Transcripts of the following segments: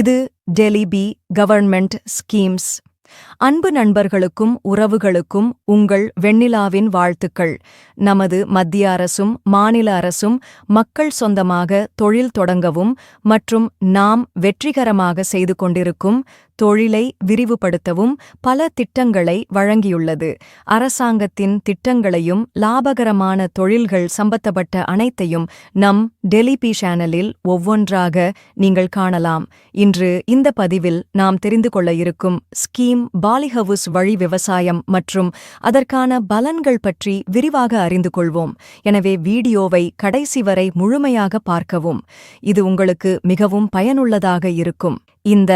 இது டெலிபி government schemes. அன்பு நண்பர்களுக்கும் உறவுகளுக்கும் உங்கள் வெண்ணிலாவின் வாழ்த்துக்கள். நமது மத்திய அரசும் மாநில அரசும் மக்கள் சொந்தமாக தொழில் தொடங்கவும் மற்றும் நாம் வெற்றிகரமாக செய்து கொண்டிருக்கும் தொழிலை விரிவுபடுத்தவும் பல திட்டங்களை வழங்கியுள்ளது. அரசாங்கத்தின் திட்டங்களையும் லாபகரமான தொழில்கள் சம்பந்தப்பட்ட அனைத்தையும் நம் டெலிபி சேனலில் ஒவ்வொன்றாக நீங்கள் காணலாம். இன்று இந்த பதிவில் நாம் தெரிந்து கொள்ள இருக்கும் ஸ்கீம் பாலிஹவுஸ் வழி விவசாயம் மற்றும் அதற்கான பலன்கள் பற்றி விரிவாக அறிந்து கொள்வோம். எனவே வீடியோவை கடைசி வரை முழுமையாக பார்க்கவும். இது உங்களுக்கு மிகவும் பயனுள்ளதாக இருக்கும். இந்த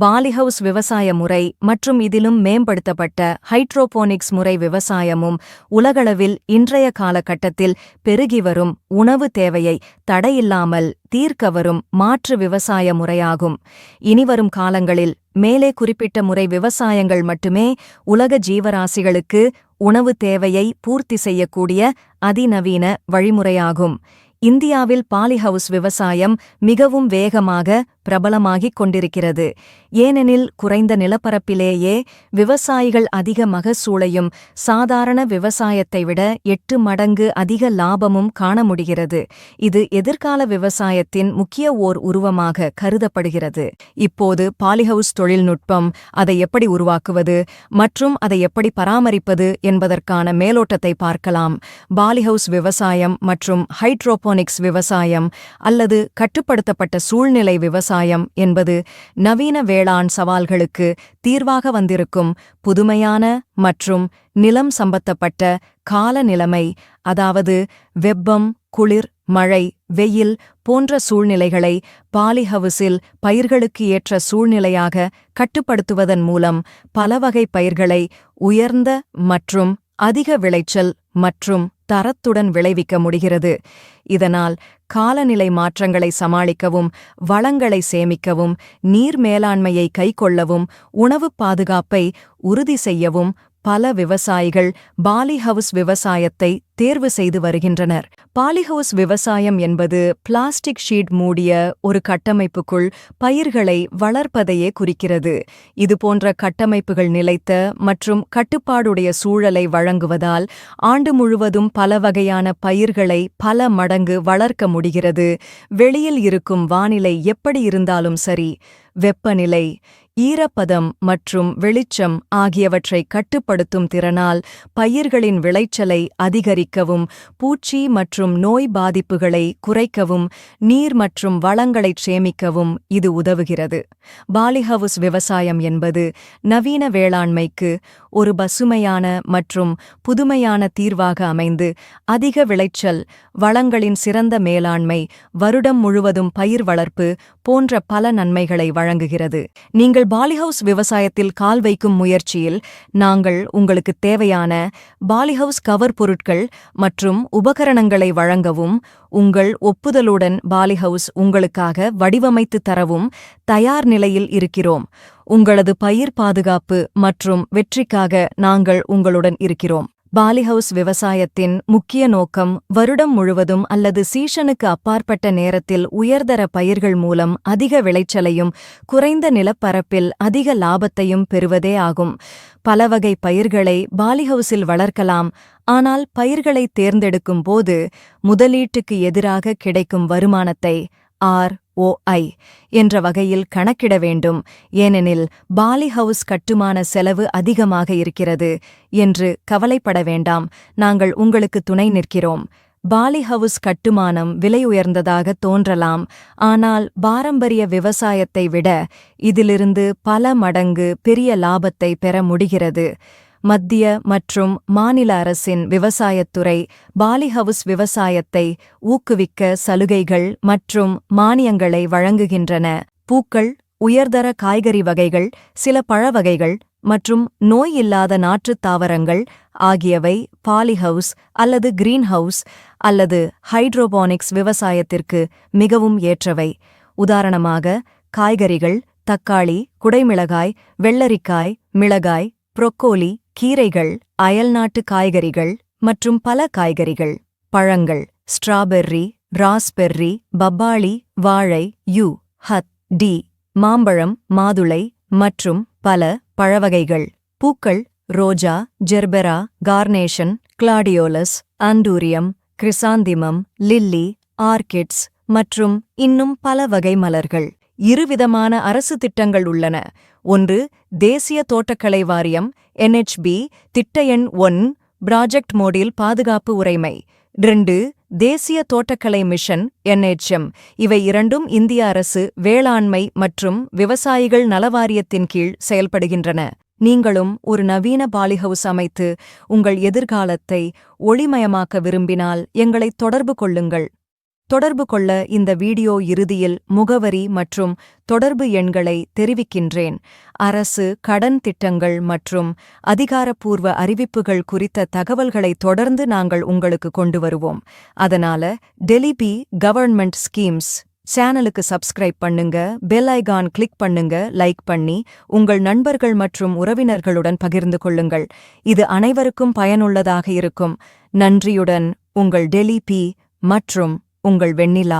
பாலிஹவுஸ் விவசாய முறை மற்றும் இதிலும் மேம்படுத்தப்பட்ட ஹைட்ரோபோனிக்ஸ் முறை விவசாயமும் உலகளவில் இன்றைய காலகட்டத்தில் பெருகி வரும் உணவு தேவையை தடையில்லாமல் தீர்க்க வரும் மாற்று விவசாய முறையாகும். இனிவரும் காலங்களில் மேலே குறிப்பிட்ட முறை விவசாயங்கள் மட்டுமே உலக ஜீவராசிகளுக்கு உணவு தேவையை பூர்த்தி செய்யக்கூடிய அதிநவீன வழிமுறையாகும். இந்தியாவில் பாலிஹவுஸ் விவசாயம் மிகவும் வேகமாக பிரபலமாகிக் கொண்டிருக்கிறது. ஏனெனில் குறைந்த நிலப்பரப்பிலேயே விவசாயிகள் அதிக மகசூளையும் சாதாரண விவசாயத்தை விட எட்டு மடங்கு அதிக லாபமும் காண முடிகிறது. இது எதிர்கால விவசாயத்தின் முக்கிய ஓர் உருவமாக கருதப்படுகிறது. இப்போது பாலிஹவுஸ் தொழில்நுட்பம் அதை எப்படி உருவாக்குவது மற்றும் அதை எப்படி பராமரிப்பது என்பதற்கான மேலோட்டத்தை பார்க்கலாம். பாலிஹவுஸ் விவசாயம் மற்றும் ஹைட்ரோபோனிக்ஸ் விவசாயம் அல்லது கட்டுப்படுத்தப்பட்ட சூழ்நிலை விவசாயம் என்பது நவீன வேளாண் சவால்களுக்கு தீர்வாக வந்திருக்கும் புதுமையான மற்றும் நிலம் சம்பந்தப்பட்ட காலநிலைமை அதாவது வெப்பம் குளிர் மழை வெயில் போன்ற சூழ்நிலைகளை பாலிஹவுஸில் பயிர்களுக்கு ஏற்ற சூழ்நிலையாக கட்டுப்படுத்துவதன் மூலம் பலவகை பயிர்களை உயர்ந்த மற்றும் அதிக விளைச்சல் மற்றும் தரத்துடன் விளைவிக்க முடிகிறது. இதனால் காலநிலை மாற்றங்களை சமாளிக்கவும் வளங்களை சேமிக்கவும் நீர் மேலாண்மையை கைக்கொள்ளவும் உணவுப் பாதுகாப்பை உறுதி செய்யவும் பல விவசாயிகள் பாலிஹவுஸ் விவசாயத்தை தேர்வு செய்து வருகின்றனர். பாலிஹவுஸ் விவசாயம் என்பது பிளாஸ்டிக் ஷீட் மூடிய ஒரு கட்டமைப்புக்குள் பயிர்களை வளர்ப்பதையே குறிக்கிறது. இதுபோன்ற கட்டமைப்புகள் நிலைத்த மற்றும் கட்டுப்பாடுடைய சூழலை வழங்குவதால் ஆண்டு முழுவதும் பல வகையான பயிர்களை பல மடங்கு வளர்க்க முடிகிறது. வெளியில் இருக்கும் வானிலை எப்படி இருந்தாலும் சரி வெப்பநிலை ஈரப்பதம் மற்றும் வெளிச்சம் ஆகியவற்றை கட்டுப்படுத்தும் திறனால் பயிர்களின் விளைச்சலை அதிகரிக்கவும் பூச்சி மற்றும் நோய் பாதிப்புகளை குறைக்கவும் நீர் மற்றும் வளங்களைச் சேமிக்கவும் இது உதவுகிறது. பாலிஹவுஸ் விவசாயம் என்பது நவீன வேளாண்மைக்கு ஒரு பசுமையான மற்றும் புதுமையான தீர்வாக அமைந்து அதிக விளைச்சல் வளங்களின் சிறந்த மேலாண்மை வருடம் முழுவதும் பயிர் வளர்ப்பு போன்ற பல நன்மைகளை வழங்குகிறது. நீங்கள் பாலிஹவுஸ் விவசாயத்தில் கால் வைக்கும் முயற்சியில் நாங்கள் உங்களுக்கு தேவையான பாலிஹவுஸ் கவர் பொருட்கள் மற்றும் உபகரணங்களை வழங்கவும் உங்கள் ஒப்புதலுடன் பாலிஹவுஸ் உங்களுக்காக வடிவமைத்து தரவும் தயார் நிலையில் இருக்கிறோம். உங்களது பயிர் பாதுகாப்பு மற்றும் வெற்றிக்காக நாங்கள் உங்களுடன் இருக்கிறோம். பாலிஹவுஸ் விவசாயத்தின் முக்கிய நோக்கம் வருடம் முழுவதும் அல்லது சீசனுக்கு அப்பாற்பட்ட நேரத்தில் உயர்தர பயிர்கள் மூலம் அதிக விளைச்சலையும் குறைந்த நிலப்பரப்பில் அதிக லாபத்தையும் பெறுவதே ஆகும். பலவகை பயிர்களை பாலிஹவுஸில் வளர்க்கலாம். ஆனால் பயிர்களை தேர்ந்தெடுக்கும் போது முதலீட்டுக்கு எதிராக கிடைக்கும் வருமானத்தை ஆர். ஓஐ என்ற வகையில் கணக்கிட வேண்டும். ஏனெனில் பாலி ஹவுஸ் கட்டுமான செலவு அதிகமாக இருக்கிறது என்று கவலைப்பட வேண்டாம். நாங்கள் உங்களுக்கு துணை நிற்கிறோம். பாலி ஹவுஸ் கட்டுமானம் விலை உயர்ந்ததாக தோன்றலாம். ஆனால் பாரம்பரிய விவசாயத்தை விட இதிலிருந்து பல மடங்கு பெரிய லாபத்தை பெற முடிகிறது. மத்திய மற்றும் மாநில அரசின் விவசாயத்துறை பாலிஹவுஸ் விவசாயத்தை ஊக்குவிக்க சலுகைகள் மற்றும் மானியங்களை வழங்குகின்றன. பூக்கள் உயர்தர காய்கறி வகைகள் சில பழ வகைகள் மற்றும் நோய் இல்லாத நாற்றுத் தாவரங்கள் ஆகியவை பாலிஹவுஸ் அல்லது கிரீன்ஹவுஸ் அல்லது ஹைட்ரோபானிக்ஸ் விவசாயத்திற்கு மிகவும் ஏற்றவை. உதாரணமாக காய்கறிகள் தக்காளி குடைமிளகாய் வெள்ளரிக்காய் மிளகாய் புரொக்கோலி கீரைகள் அயல்நாட்டு காய்கறிகள் மற்றும் பல காய்கறிகள் பழங்கள் ஸ்ட்ராபெர்ரி ராஸ்பெர்ரி பப்பாளி வாழை யூ ஹத் டி மாம்பழம் மாதுளை மற்றும் பல பழவகைகள். பூக்கள் ரோஜா gerbera carnation gladiolus anthurium chrysanthemum lily orchids மற்றும் இன்னும் பல வகை மலர்கள். இருவிதமான அரசு திட்டங்கள் உள்ளன. ஒன்று தேசிய தோட்டக்கலை வாரியம் என்ஹெச்பி திட்ட எண் ஒன் ப்ராஜெக்ட் மோடில் பாதுகாப்பு உரைமை. ரெண்டு தேசிய தோட்டக்கலை மிஷன் என்ஹெச்எம். இவை இரண்டும் இந்திய அரசு வேளாண்மை மற்றும் விவசாயிகள் நலவாரியத்தின் கீழ் செயல்படுகின்றன. நீங்களும் ஒரு நவீன பாலிஹவுஸ் அமைத்து உங்கள் எதிர்காலத்தை ஒளிமயமாக்க விரும்பினால் எங்களை தொடர்பு கொள்ளுங்கள். தொடர்பு கொள்ள இந்த வீடியோ இறுதியில் முகவரி மற்றும் தொடர்பு எண்களை தெரிவிக்கின்றேன். அரசு கடன் திட்டங்கள் மற்றும் அதிகாரப்பூர்வ அறிவிப்புகள் குறித்த தகவல்களை தொடர்ந்து நாங்கள் உங்களுக்கு கொண்டு வருவோம். அதனால டெலிபி கவர்ன்மெண்ட் ஸ்கீம்ஸ் சேனலுக்கு சப்ஸ்கிரைப் பண்ணுங்க பெல் ஐகான் கிளிக் பண்ணுங்க லைக் பண்ணி உங்கள் நண்பர்கள் மற்றும் உறவினர்களுடன் பகிர்ந்து கொள்ளுங்கள். இது அனைவருக்கும் பயனுள்ளதாக இருக்கும். நன்றியுடன் உங்கள் டெலிபி மற்றும் உங்கள் வெண்ணிலா.